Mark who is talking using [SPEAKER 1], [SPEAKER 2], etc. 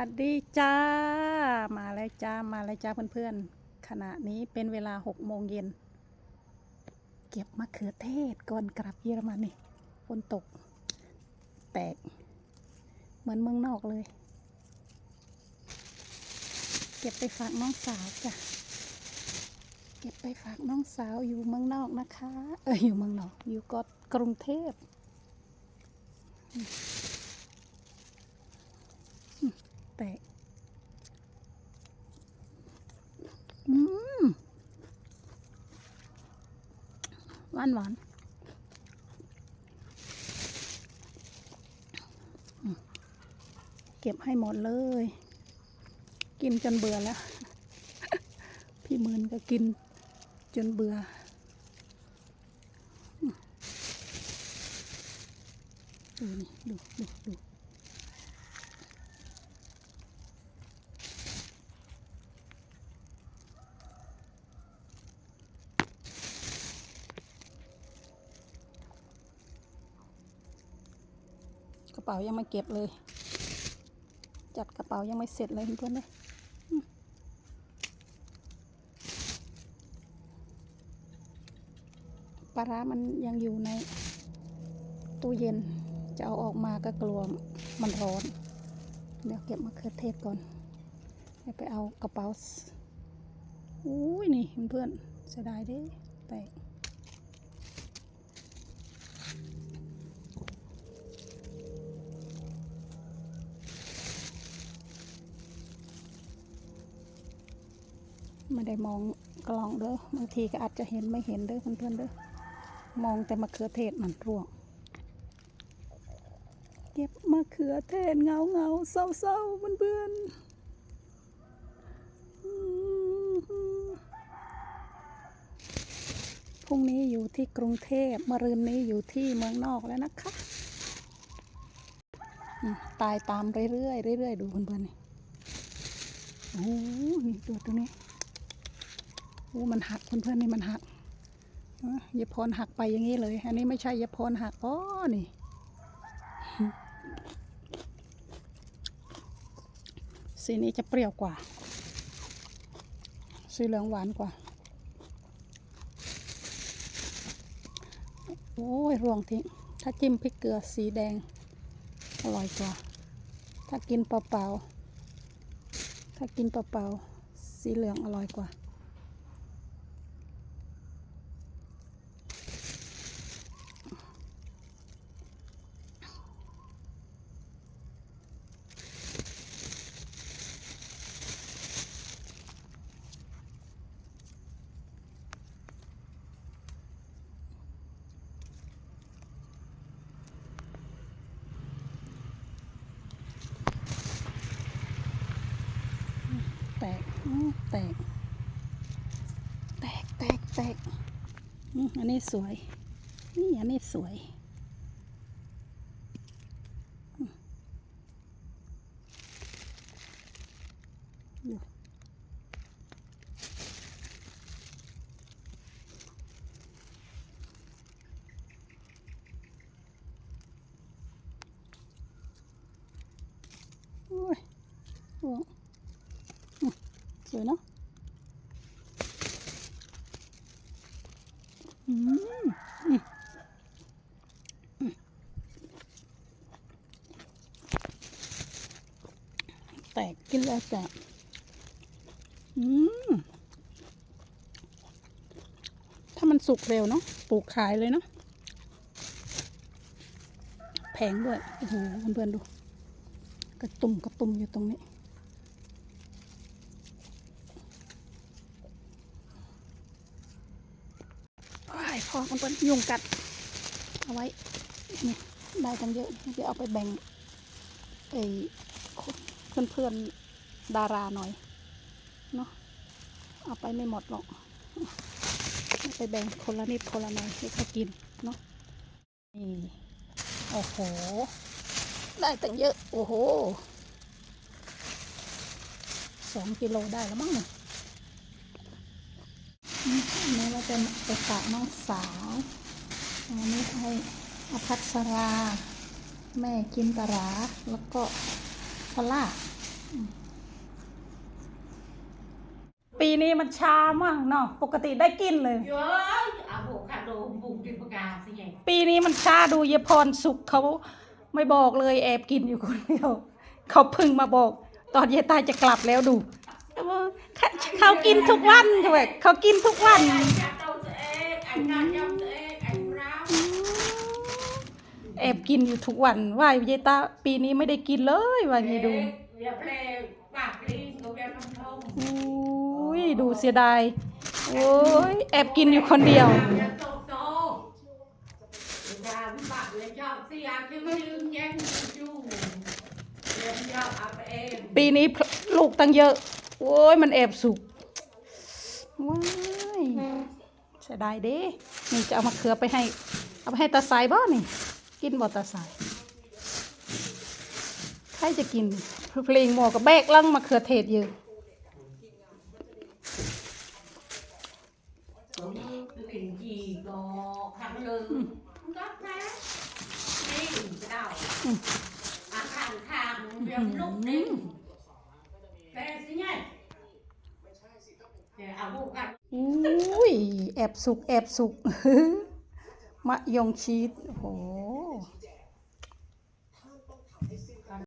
[SPEAKER 1] วัสดีจ้า มาแล้วจ้า มาแล้วจ้าเพื่อนๆ ขณะนี้เป็นเวลาหกโมงเย็น เก็บมะเขือเทศก่อนกลับเยอรมันนี่ฝนตก แตก เหมือนเมืองนอกเลย เก็บไปฝากน้องสาวจ้ะ เก็บไปฝากน้องสาวอยู่เมืองนอกนะคะ เอออยู่เมืองนอก อยู่ก็กรุงเทพ แตกอืมหวานหวานเก็บให้หมดเลย กินจนเบื่อแล้ว พี่หมืนก็กินจนเบื่อดูนี่ดูดูดู เป๋ายังไม่เก็บเลย จัดกระเป๋ายังไม่เสร็จเลยเพื่อนเลยอืมปลาร้ามันยังอยู่ในตู้เย็น จะเอาออกมาก็กลัวมันร้อน เดี๋ยวเก็บมะเขือเทศก่อน ไปเอากระเป๋าอุ้ยนี่เพื่อนเสียดายด้แตก ไม่ได้มองกล้องเด้อบางทีก็อาจจะเห็นไม่เห็นเด้อเพื่อนๆเด้อมองแต่มะเขือเทศมันร่วงเก็บมะเขือเทศเงาเงาเศร้าเศร้าเพื่อนๆพรุ่งนี้อยู่ที่กรุงเทพมะรืนนี้อยู่ที่เมืองนอกแล้วนะคะตายตามเรื่อยๆเรื่อยๆดูเพื่อนๆนี่โอ้โหนี่ตัวตัวนี้ โอ้มันหักเพื่อนๆนี่มันหักเยายพรหักไปอย่างนี้เลย อันนี้ไม่ใช่ยายพรหักอ๋อนี่สีนี้จะเปรี้ยวกว่า สีเหลืองหวานกว่า โอ้ยรวงทิ้งถ้าจิ้มพริกเกลือสีแดง อร่อยกว่า ถ้ากินเปล่าๆ ถ้ากินเปล่าๆ สีเหลืองอร่อยกว่า แตก แตกแตกแตกอันนี้สวย นี่อันนี้สวยอื้อดูโอ้ยโอ้ สวยเนาะอืมอืมอืมแตกกินแล้วแตกอืมถ้ามันสุกเร็วเนาะปลูกขายเลยเนาะแพงด้วย โอ้โหเพื่อนๆดู กระตุ่มกระตุ่มอยู่ตรงนี้ ว้าย พอมันเป็นยุงกัด เอาไว้นี่ได้ตั้งเยอะจะเอาไปแบ่งไอ้เพื่อนเพื่อนๆดาราหน่อยเนาะเอาไปไม่หมดหรอกไปแบ่งคนละนิดคนละหน่อยให้เขากินเนาะนี่โอ้โห ได้ตั้งเยอะ โอ้โหสองกิโลได้แล้วมั้งเนี่ย อันนี้เรา จะไปฝากน้องสาวอันนี้ให้อภัสรา แม่กินตาราแล้วก็พอลล่าปีนี้มันช้ามากเนาะปกติได้กินเลย
[SPEAKER 2] เยอะอะโวคาโดบุ้งกินปากกาสิไง
[SPEAKER 1] ปีนี้มันช้าดูเยายพรสุขเขาไม่บอกเลยแอบกินอยู่คนเดียวเขาเพึ่งมาบอก ตอนเยายตายจะกลับแล้วดูเขาเขากินทุกวันใช่ไหมเขากินทุกวัน แอบกินอยู่ทุกวันว่ายายตาปีนี้ไม่ได้กินเลยว่างี้ดู
[SPEAKER 2] เรียบเพลงปากลิงก็เรียบทำทง
[SPEAKER 1] อุ้ยดูเสียดายโอ้ยแอบกินอยู่คนเดียว
[SPEAKER 2] อย่าโตโตดาบะเลยชอบเสียคือไม่ลืมแย่งจู่เรียบยอบเอาไปเอง
[SPEAKER 1] ปีนี้ลูกตั้งเยอะ โอ้ยมันแอบสุกว้ายเสียดายเด้นี่จะเอามาเขือไปให้ เอาไปให้ตาสายบ่นี่ กินบ่ตาสาย ใครจะกินเพลงหมอกับแบกลังมาเขือเทศเยอะ
[SPEAKER 2] กินจีก็ครั้งหนึ่งก็แพ้นี่เจ้าอาคารทางเรียบลูกนิ่งแต่สิไงเดี๋ยวเอาบุกกัน
[SPEAKER 1] อุ้ ยแอบสุกแอบสุกมะยงชีสโอ้โห